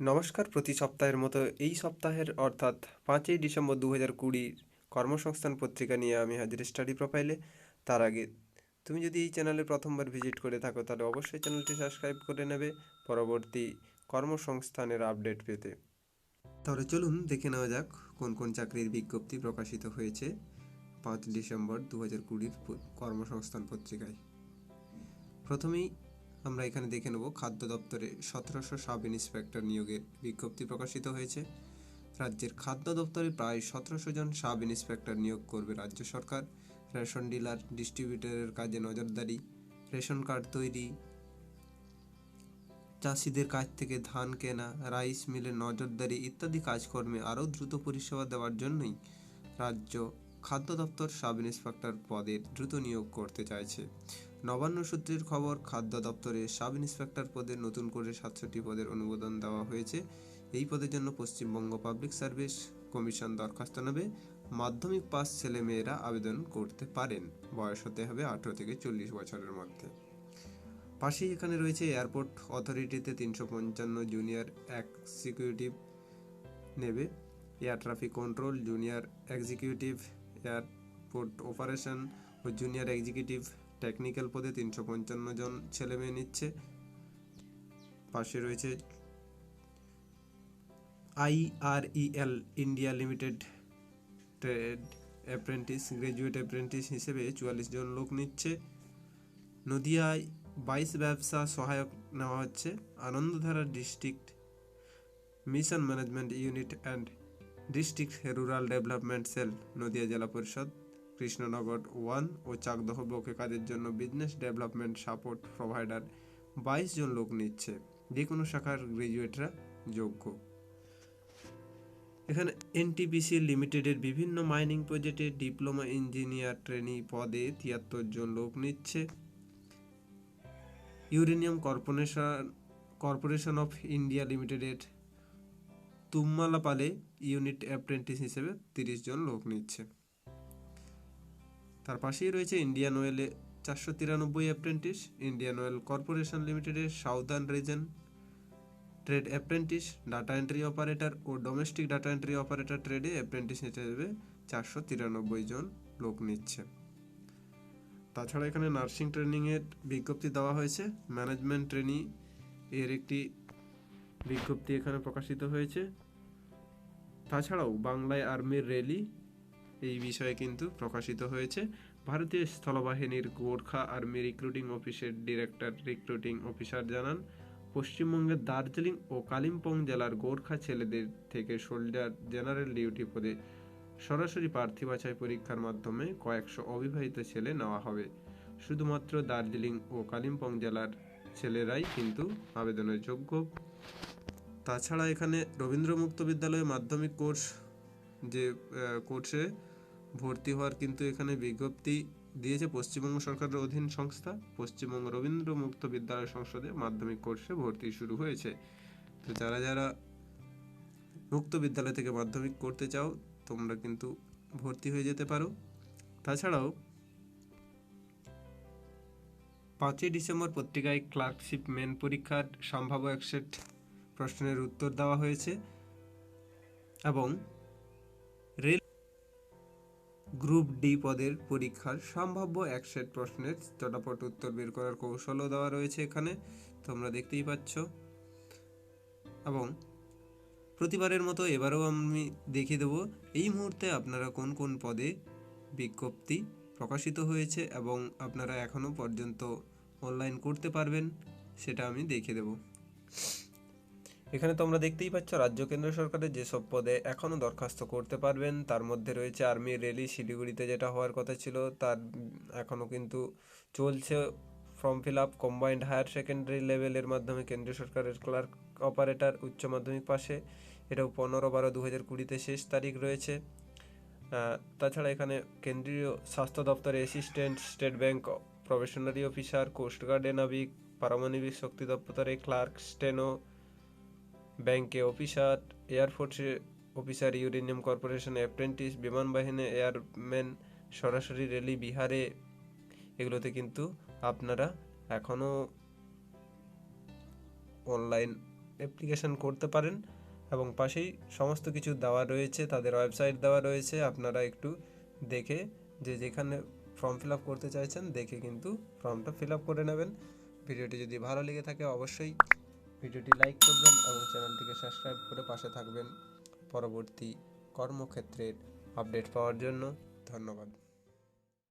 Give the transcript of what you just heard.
নমস্কার প্রতি সপ্তাহের মতো এই সপ্তাহের অর্থাৎ পাঁচই ডিসেম্বর দু হাজার কুড়ির কর্মসংস্থান পত্রিকা নিয়ে আমি হাজির স্টাডি প্রোফাইলে। তার আগে তুমি যদি এই চ্যানেলে প্রথমবার ভিজিট করে থাকো, তাহলে অবশ্যই চ্যানেলটি সাবস্ক্রাইব করে নেবে পরবর্তী কর্মসংস্থানের আপডেট পেতে। তাহলে চলুন দেখে নেওয়া যাক কোন কোন চাকরির বিজ্ঞপ্তি প্রকাশিত হয়েছে পাঁচ ডিসেম্বর দু হাজার কুড়ির কর্মসংস্থান পত্রিকায়। প্রথমেই আমরা এখানে দেখে নেব খাদ্য দপ্তরে সতেরোশো সাব ইন্সপেক্টর নিয়োগের বিজ্ঞপ্তি প্রকাশিত হয়েছে। রাজ্যের খাদ্য দপ্তরে প্রায় সতেরোশো জন সাব ইন্সপেক্টর নিয়োগ করবে রাজ্য সরকার। রেশন ডিলার, ডিস্ট্রিবিউটরের কাজে নজরদারি, রেশন কার্ড তৈরি, চাষিদের কাছ থেকে ধান কেনা, রাইস মিলের নজরদারি ইত্যাদি কাজকর্মে আরও দ্রুত পরিষেবা দেওয়ার জন্যই রাজ্য খাদ্য দপ্তর সাব ইন্সপেক্টর পদে দ্রুত নিয়োগ করতে চাইছে। নবান্ন সূত্রের খবর, খাদ্য দপ্তরে সাব ইন্সপেক্টর পদে নতুন করে সাতষট্টি পদের অনুমোদন দেওয়া হয়েছে। এই পদের জন্য পশ্চিমবঙ্গ পাবলিক সার্ভিস কমিশন দরখাস্ত নেবে। মাধ্যমিক পাস ছেলে মেয়েরা আবেদন করতে পারেন। বয়স হতে হবে আঠেরো থেকে চল্লিশ বছরের মধ্যে। পাশেই এখানে রয়েছে এয়ারপোর্ট অথরিটিতে তিনশো পঞ্চান্ন জুনিয়র এক্সিকিউটিভ নেবে। Air traffic control, junior executive, airport operation ও জুনিয়র এক্সিকিউটিভ টেকনিক্যাল পদে তিনশো পঞ্চান্ন জন ছেলে মেয়ে নিচ্ছে। পাশে রয়েছে IREL India limited trade apprentice graduate apprentice হিসেবে চুয়াল্লিশ জন লোক নিচ্ছে। নদিয়ায় বাইশ ব্যবসা সহায়ক নেওয়া হচ্ছে। Anandadhara district mission management unit and district rural development cell, Nadia জেলা পরিষদ। কৃষ্ণনগর ওয়ান ও চাকদহ ব্লকে কাজের জন্য বিজনেস ডেভেলপমেন্ট সাপোর্ট প্রোভাইডার বাইশ জন লোক নিচ্ছে। যে কোনো শাখার গ্রাজুয়েটরা যোগ্য। এখানে এনটিপিসি লিমিটেডের বিভিন্ন মাইনিং প্রজেক্টে ডিপ্লোমা ইঞ্জিনিয়ার ট্রেনি পদে তিয়াত্তর জন লোক নিচ্ছে। Uranium corporation corporation of India লিমিটেডের তুম্মালাপালে ইউনিট অ্যাপ্রেন্টিস হিসেবে তিরিশ জন লোক নিচ্ছে। তার পাশেই রয়েছে ইন্ডিয়ান অয়েলে চারশো তিরানব্বই অ্যাপ্রেন্টিস ইন্ডিয়ান অয়েল কর্পোরেশন লিমিটেডের southern region trade apprentice data entry operator ও ডোমেস্টিক ডাটা এন্ট্রি অপারেটর ট্রেডে অ্যাপ্রেন্টিস হিসেবে চারশো তিরানব্বই জন লোক নিচ্ছে। তাছাড়া এখানে নার্সিং ট্রেনিংয়ের বিজ্ঞপ্তি দেওয়া হয়েছে। ম্যানেজমেন্ট ট্রেনি এর একটি বিজ্ঞপ্তি এখানে প্রকাশিত হয়েছে। তাছাড়াও বাংলায় আর্মির র্যালি এই বিষয়ে কিন্তু প্রকাশিত হয়েছে। ভারতীয় স্থলবাহিনীর গোর্খা আর্মি রিক্রুটিং অফিসের ডিরেক্টর, রিক্রুটিং অফিসার জানান পশ্চিমবঙ্গের দার্জিলিং ও কালিম্পং জেলার গোর্খা ছেলেদের থেকে সোলজার জেনারেল ডিউটি পদে সরাসরি প্রার্থী বাছাই পরীক্ষার মাধ্যমে কয়েকশো অবিবাহিত ছেলে নেওয়া হবে। শুধুমাত্র দার্জিলিং ও কালিম্পং জেলার ছেলেরাই কিন্তু আবেদনের যোগ্য। তাছাড়া এখানে রবীন্দ্র মুক্ত বিদ্যালয়ে মাধ্যমিক কোর্স যে কোর্সে ভর্তি হওয়ার কিন্তু এখানে বিজ্ঞপ্তি দিয়েছে পশ্চিমবঙ্গ সরকারের অধীন সংস্থা। পশ্চিমবঙ্গ রবীন্দ্র মুক্ত বিদ্যালয় সংসদে মাধ্যমিক কোর্সে ভর্তি শুরু হয়েছে। তো যারা যারা মুক্ত বিদ্যালয় থেকে মাধ্যমিক করতে চাও, তোমরা কিন্তু ভর্তি হয়ে যেতে পারো। তাছাড়াও পাঁচই ডিসেম্বর পত্রিকায় ক্লার্কশিপ মেন পরীক্ষার সম্ভাব্য একসেট প্রশ্নের উত্তর দেওয়া হয়েছে এবং রেল গ্রুপ ডি পদের পরীক্ষার সম্ভাব্য এক সেট প্রশ্নের চটাপট উত্তর বের করার কৌশলও দেওয়া রয়েছে এখানে, তোমরা দেখতেই পাচ্ছ। এবং প্রতিবারের মতো এবারেও আমি দেখিয়ে দেবো, এই মুহূর্তে আপনারা কোন কোন পদে বিজ্ঞপ্তি প্রকাশিত হয়েছে এবং আপনারা এখনও পর্যন্ত অনলাইন করতে পারবেন, সেটা আমি দেখিয়ে দেব। এখানে তোমরা দেখতেই পাচ্ছ রাজ্য কেন্দ্র সরকারের যেসব পদে এখনও দরখাস্ত করতে পারবেন, তার মধ্যে রয়েছে আর্মি, রেলি, শিলিগুড়িতে যেটা হওয়ার কথা ছিল, তার এখনও কিন্তু চলছে form fill up. Combined higher secondary লেভেলের মাধ্যমে কেন্দ্রীয় সরকারের ক্লার্ক, অপারেটর, উচ্চ মাধ্যমিক পাশে। এটাও পনেরো বারো দু হাজার কুড়িতে শেষ তারিখ রয়েছে। তাছাড়া এখানে কেন্দ্রীয় স্বাস্থ্য দপ্তরে assistant, state bank probationary officer, কোস্টগার্ডে নাবিক, পারমাণবিক শক্তি দপ্তরে ক্লার্ক, স্টেনো ব্যাংকে অফিসার এয়ারফোর্সে অফিসার ইউরেনিয়াম কর্পোরেশন অ্যাপ্রেন্টিস, বিমানবাহিনী, এয়ারম্যান, সরাসরি রেলি, বিহারে, এগুলোতে কিন্তু আপনারা এখনও অনলাইন অ্যাপ্লিকেশন করতে পারেন এবং পাশেই সমস্ত কিছু দেওয়া রয়েছে, তাদের ওয়েবসাইট দেওয়া রয়েছে, আপনারা একটু দেখে যে যেখানে ফর্ম ফিল আপ করতে চাইছেন দেখে কিন্তু ফর্মটা ফিল আপ করে নেবেন। ভিডিওটি যদি ভালো লেগে থাকে অবশ্যই ভিডিওটি লাইক করবেন এবং চ্যানেলটিকে সাবস্ক্রাইব করে পাশে থাকবেন। পরবর্তী কর্মক্ষেত্রের আপডেট পাওয়ার জন্য ধন্যবাদ।